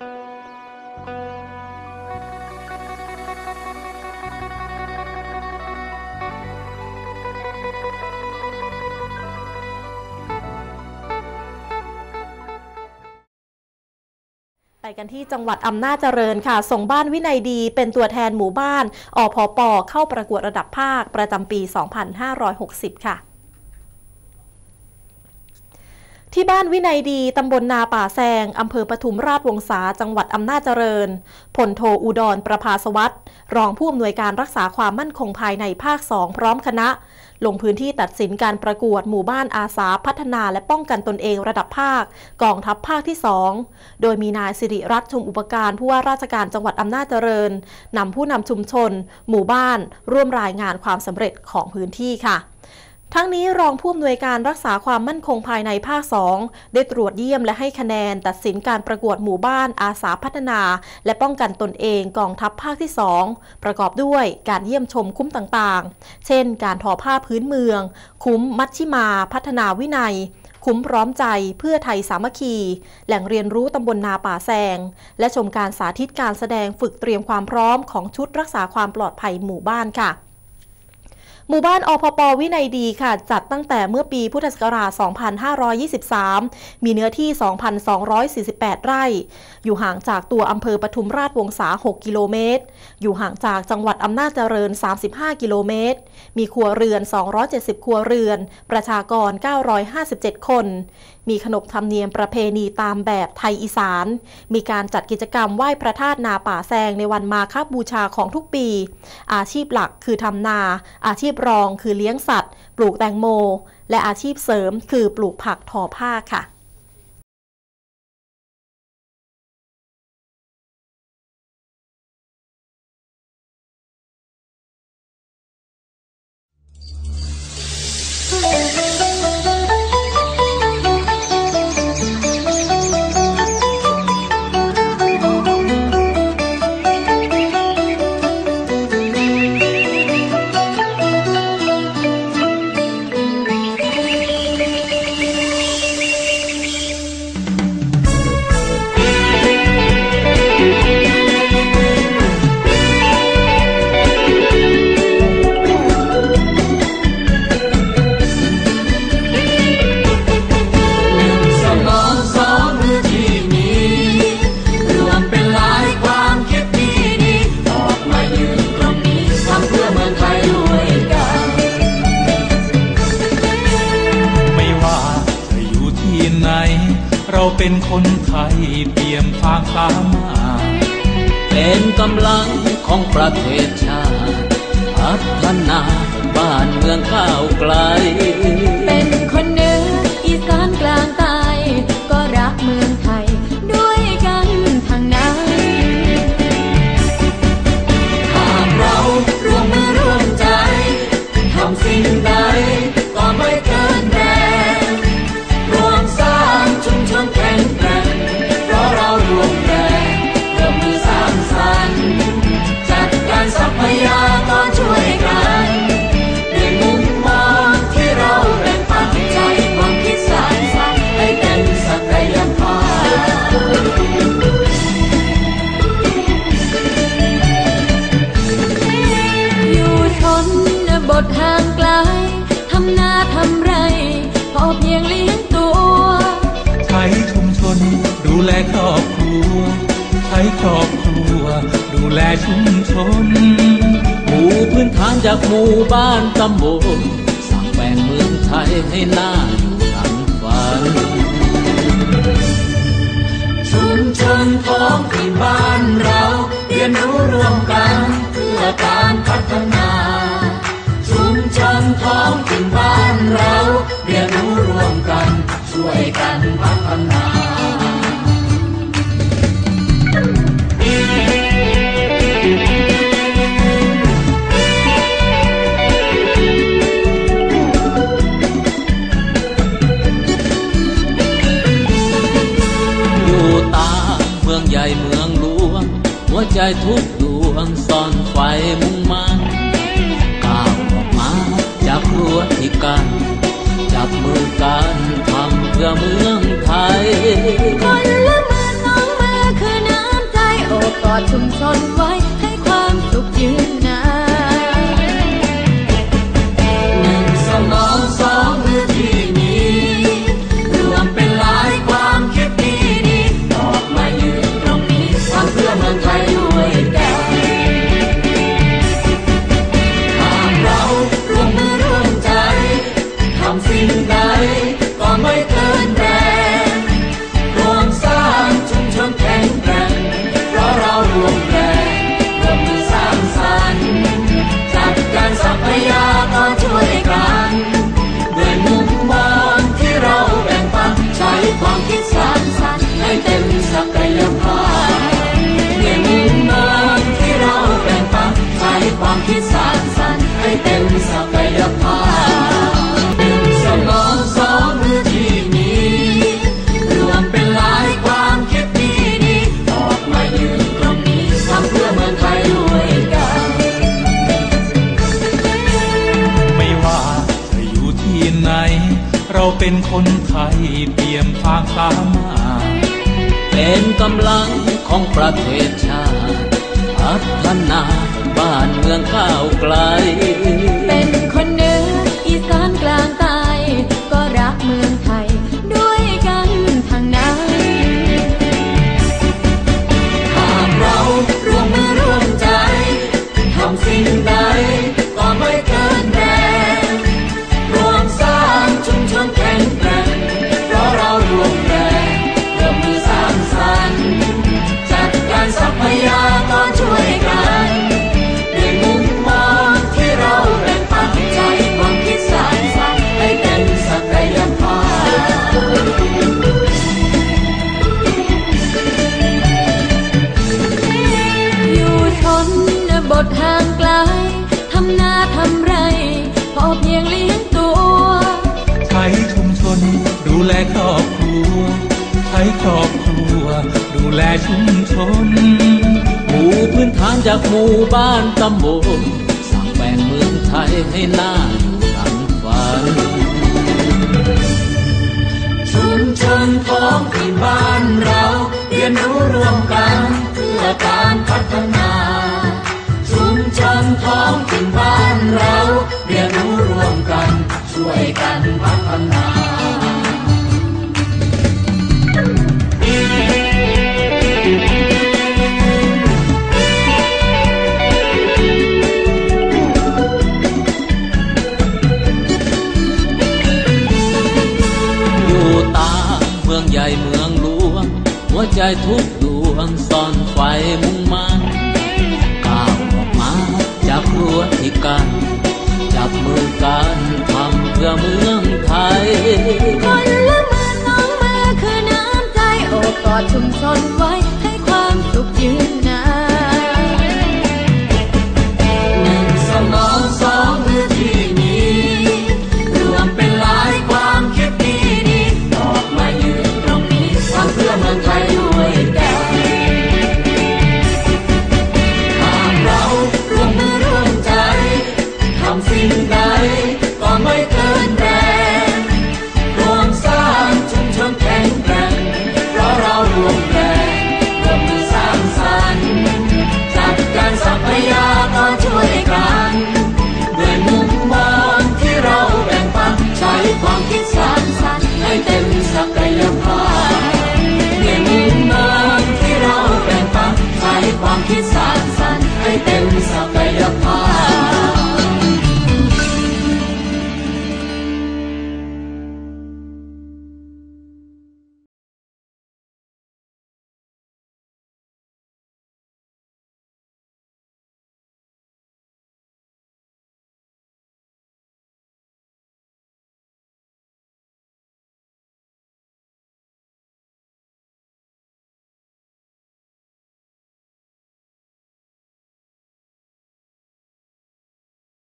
ไปกันที่จังหวัดอำนาจเจริญค่ะ ส่งบ้านวินัยดีเป็นตัวแทนหมู่บ้านอพปเข้าประกวดระดับภาคประจำปี 2560 ค่ะ ที่บ้านวินัยดี ตำบลนาป่าแซง อำเภอปทุมราชวงศา จังหวัดอำนาจเจริญ พลโทอุดร ประภาสวัสดิ์ รองผู้อำนวยการรักษาความมั่นคงภายในภาค 2 พร้อมคณะ ลงพื้นที่ตัดสินการประกวดหมู่บ้านอาสาพัฒนาและป้องกันตนเองระดับภาค กองทัพภาคที่ 2 โดยมีนายสิริรัตน์ชมอุปการผู้ว่าราชการจังหวัดอำนาจเจริญนำผู้นำชุมชน หมู่บ้าน ร่วมรายงานความสำเร็จของพื้นที่ค่ะ ทั้งนี้รองผู้อำนวยการรักษาความมั่นคงภายในภาค 2 ได้ตรวจเยี่ยมและให้คะแนนตัดสินการประกวดหมู่บ้านอาสาพัฒนา และป้องกันตนเองกองทัพภาคที่ 2 ประกอบด้วยการเยี่ยมชมคุ้มต่างๆ เช่น การทอผ้าพื้นเมือง คุ้มมัชชิมาพัฒนาวินัย คุ้มพร้อมใจเพื่อไทยสามัคคี แหล่งเรียนรู้ตำบลนาป่าแซง และชมการสาธิตการแสดงฝึกเตรียมความพร้อมของชุดรักษาความปลอดภัยหมู่บ้านค่ะ หมู่บ้านอพปวินัยดีค่ะ จัดตั้งแต่เมื่อปีพุทธศักราช 2523 มีเนื้อที่ 2,248 ไร่ อยู่ห่างจากตัวอำเภอปทุมราชวงศา 6 กิโลเมตร อยู่ห่างจากจังหวัดอำนาจเจริญ 35 กิโลเมตร มีครัวเรือน 270 ครัวเรือน ประชากร 957 คน มีขนบธรรมเนียมประเพณีตามแบบไทยอีสาน มีการจัดกิจกรรมไหว้พระธาตุนาป่าแซงในวันมาคบูชาของทุกปี อาชีพหลักคือทำนา อาชีพรองคือเลี้ยงสัตว์ ปลูกแตงโม และอาชีพเสริมคือปลูกผักทอผ้าค่ะ เอี่ยมฟางสามารถเป็นกำลังของประเทศชาติพัฒนาบ้านเมืองก้าวไกล ทำไร พอเพียงเลี้ยงตัว ใช้ชุมชน ดูแลครอบครัว ใช้ครอบครัว ดูแลชุมชน หมู่พื้นฐานจากหมู่บ้านตำบลสร้างแปลงเมืองไทยให้น่าอยู่ทั้งฝันชุมชนท้องถิ่นบ้าน ทุกดวงซ่อนไฟมุ่งมันก้าวออกมาจับรั้วที่กันจับมือกันทำเพื่อเมืองไทย คนละเมือสองมือคือน้ำใจโอบกอดชุมชนไว้ คนไทยเปลี่ยมฟางตามาเป็นกำลังของประเทศชาติพัฒนาบ้านเมืองข้าวไกล ใช้ครอบครัว ดูแลชุมชน หมู่พื้นฐานจากหมู่บ้านตำบลสร้างแบ่งเมืองไทยให้น่าอยู่ดังฝัน ชุมชนท้องถิ่นบ้านเรา เรียนรู้ร่วมกันเพื่อการพัฒนา ชุมชนท้องถิ่นบ้านเรา เรียนรู้ร่วมกัน ช่วยกันพัฒนา ใจทุกดวงซ่อนไฟมุ่งมันก้าวออกมาจากรั้วที่กันจับมือกันทำเพื่อเมืองไทย คนละมือสองมือคือน้ำใจโอบกอดชุมชน